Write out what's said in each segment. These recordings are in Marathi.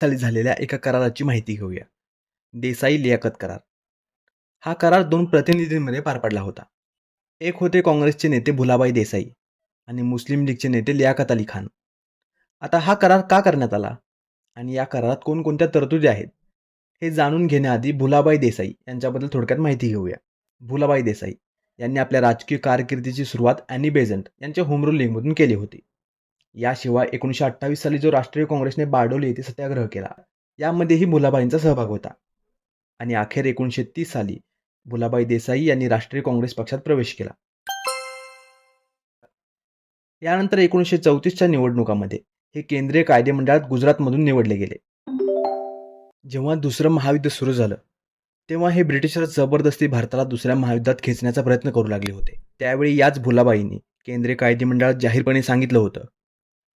साली झालेल्या एका कराराची माहिती घेऊया. देसाई लियाकत करार. हा करार दोन प्रतिनिधींमध्ये पार पडला होता. एक होते काँग्रेसचे नेते भुलाबाई देसाई आणि मुस्लिम लीगचे नेते लियाकत अली खान. आता हा करार का करण्यात आला? आणि या करारात कोणकोणत्या तरतुदी आहेत? हे जाणून घेण्याआधी भुलाबाई देसाई यांच्याबद्दल थोडक्यात माहिती घेऊया. भुलाबाई देसाई यांनी आपल्या राजकीय कारकिर्दीची सुरुवात ॲनी बेझंट यांच्या होमरूल लीगमधून केली होती. याशिवाय एकोणीसशे अठ्ठावीस साली जो राष्ट्रीय काँग्रेसने बारडोली येथे सत्याग्रह केला यामध्येही भुलाबाईंचा सहभाग होता. आणि अखेर एकोणीसशे तीस साली भुलाबाई देसाई यांनी राष्ट्रीय काँग्रेस पक्षात प्रवेश केला. यानंतर एकोणीसशे चौतीसच्या निवडणुकामध्ये हे केंद्रीय कायदेमंडळात गुजरातमधून निवडले गेले. जेव्हा दुसरं महायुद्ध सुरू झालं तेव्हा हे ब्रिटिशर जबरदस्ती भारताला दुसऱ्या महायुद्धात खेचण्याचा प्रयत्न करू लागले होते. त्यावेळी याच भुलाबाईंनी केंद्रीय कायदेमंडळात जाहीरपणे सांगितलं होतं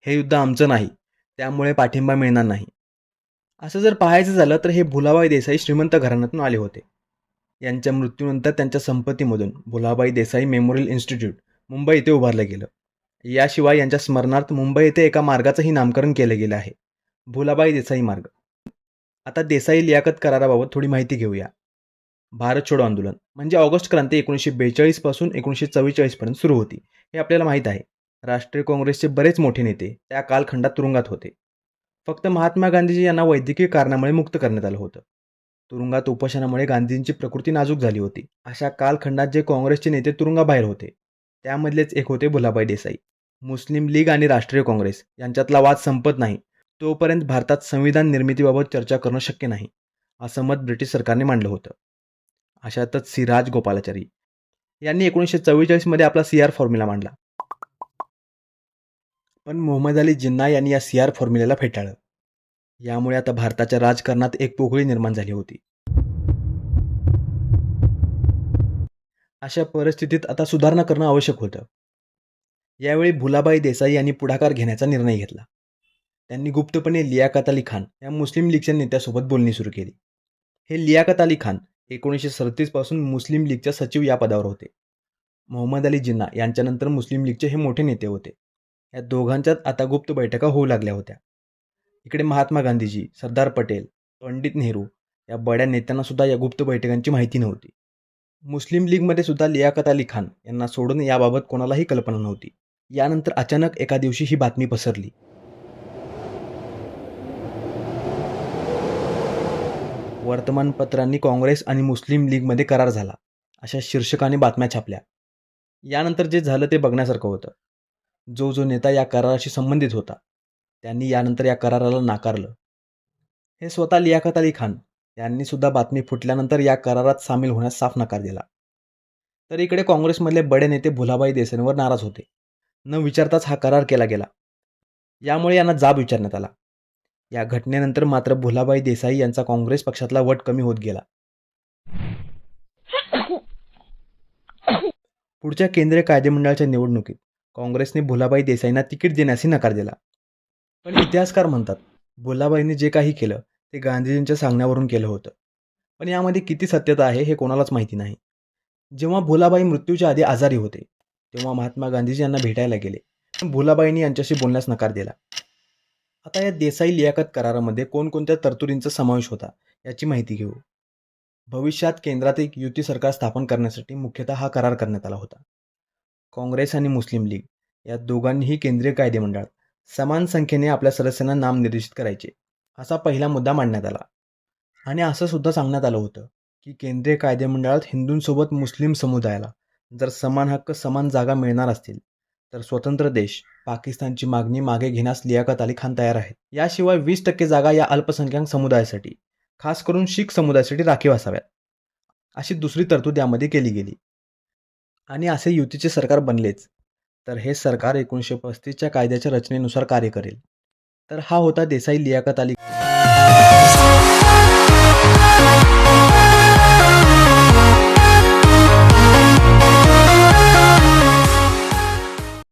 हे युद्ध आमचं नाही त्यामुळे पाठिंबा मिळणार नाही. असं जर पाहायचं झालं तर हे भुलाबाई देसाई श्रीमंत घराण्यातून आले होते. यांच्या मृत्यूनंतर त्यांच्या संपत्तीमधून भुलाबाई देसाई मेमोरियल इन्स्टिट्यूट मुंबई येथे उभारलं गेलं. याशिवाय यांच्या स्मरणार्थ मुंबई येथे एका मार्गाचंही नामकरण केलं गेलं आहे. भुलाबाई देसाई मार्ग. आता देसाई लियाकत कराराबाबत थोडी माहिती घेऊया. भारत छोडो आंदोलन. म्हणजे ऑगस्ट क्रांती एकोणीसशे बेचाळीसपासून एकोणीसशे चव्वेचाळीसपर्यंत सुरू होती. हे आपल्याला माहीत आहे. राष्ट्रीय काँग्रेसचे बरेच मोठे नेते त्या कालखंडात तुरुंगात होते. फक्त महात्मा गांधीजी यांना वैद्यकीय कारणामुळे मुक्त करण्यात आलं होतं. तुरुंगात उपोषणामुळे गांधींची प्रकृती नाजूक झाली होती. अशा कालखंडात जे काँग्रेसचे नेते तुरुंगाबाहेर होते त्यामधलेच एक होते भुलाबाई देसाई. मुस्लिम लीग आणि राष्ट्रीय काँग्रेस यांच्यातला वाद संपत नाही. तोपर्यंत भारतात संविधान निर्मितीबाबत चर्चा करणं शक्य नाही असं मत ब्रिटिश सरकारने मांडलं होतं. अशातच सिराज गोपालाचारी यांनी एकोणीसशे चव्वेचाळीसमध्ये आपला सी. आर. फॉर्म्युला मांडला. पण मोहम्मद अली जिन्ना यांनी या सी आर फॉर्म्युल्याला फेटाळलं. यामुळे आता भारताच्या राजकारणात एक पोकळी निर्माण झाली होती. अशा परिस्थितीत आता सुधारणा करणं आवश्यक होतं. यावेळी भुलाबाई देसाई यांनी पुढाकार घेण्याचा निर्णय घेतला. त्यांनी गुप्तपणे लियाकत अली खान या मुस्लिम लीगच्या नेत्यासोबत बोलणी सुरू केली. हे लियाकत अली खान एकोणीसशे सदतीसपासून मुस्लिम लीगच्या सचिव या पदावर होते. मोहम्मद अली जिन्ना यांच्यानंतर मुस्लिम लीगचे हे मोठे नेते होते. या दोघांच्यात आता गुप्त बैठका होऊ लागल्या होत्या. इकडे महात्मा गांधीजी सरदार पटेल पंडित नेहरू या बड्या नेत्यांना सुद्धा या गुप्त बैठकांची माहिती नव्हती. मुस्लिम लीगमध्ये सुद्धा लियाकत अली खान यांना सोडून याबाबत कोणालाही कल्पना नव्हती. यानंतर अचानक एका दिवशी ही बातमी पसरली. वर्तमानपत्रांनी काँग्रेस आणि मुस्लिम लीगमध्ये करार झाला अशा शीर्षकाने बातम्या छापल्या. यानंतर जे झालं ते बघण्यासारखं होतं. जो जो नेता या कराराशी संबंधित होता त्यांनी यानंतर या कराराला नाकारलं. हे स्वतः लियाकत अली खान यांनी सुद्धा बातमी फुटल्यानंतर या करारात सामील होण्यास साफ नकार दिला. तर इकडे काँग्रेसमधले बडे नेते भुलाबाई देसाईंवर नाराज होते. न विचारताच हा करार केला गेला. यामुळे यांना जाब विचारण्यात आला. या घटनेनंतर मात्र भुलाबाई देसाई यांचा काँग्रेस पक्षातला वट कमी होत गेला. पुढच्या केंद्रीय कायदेमंडळाच्या निवडणुकीत काँग्रेसने भुलाबाई देसाईंना तिकीट देण्यासही नकार दिला. पण इतिहासकार म्हणतात भुलाबाईंनी जे काही केलं ते गांधीजींच्या सांगण्यावरून केलं होतं. पण यामध्ये किती सत्यता आहे हे कोणालाच माहिती नाही. जेव्हा भुलाबाई मृत्यूच्या आधी आजारी होते तेव्हा महात्मा गांधीजी यांना भेटायला गेले. पण भुलाबाईंनी यांच्याशी बोलण्यास नकार दिला. आता या देसाई लियाकत करारामध्ये कोणकोणत्या तरतुदींचा समावेश होता याची माहिती घेऊ. भविष्यात केंद्रात एक युती सरकार स्थापन करण्यासाठी मुख्यतः हा करार करण्यात आला होता. काँग्रेस आणि मुस्लिम लीग या दोघांनीही केंद्रीय कायदेमंडळात समान संख्येने आपल्या सदस्यांना नाम निर्देशित करायचे असा पहिला मुद्दा मांडण्यात आला. आणि असं सुद्धा सांगण्यात आलं होतं की केंद्रीय कायदेमंडळात हिंदूंसोबत मुस्लिम समुदायाला जर समान हक्क समान जागा मिळणार असतील तर स्वतंत्र देश पाकिस्तानची मागणी मागे घेण्यास लियाकत अली खान तयार आहेत. याशिवाय वीस टक्के जागा या अल्पसंख्याक समुदायासाठी खास करून शीख समुदायासाठी राखीव असाव्यात. अशी दुसरी तरतूद यामध्ये केली गेली. आणि असे युतीचे सरकार बनलेच. तर हे सरकार एकोणीसशे पस्तीसच्या कायद्याच्या रचनेनुसार कार्य करेल. तर हा होता देसाई लियाकत अली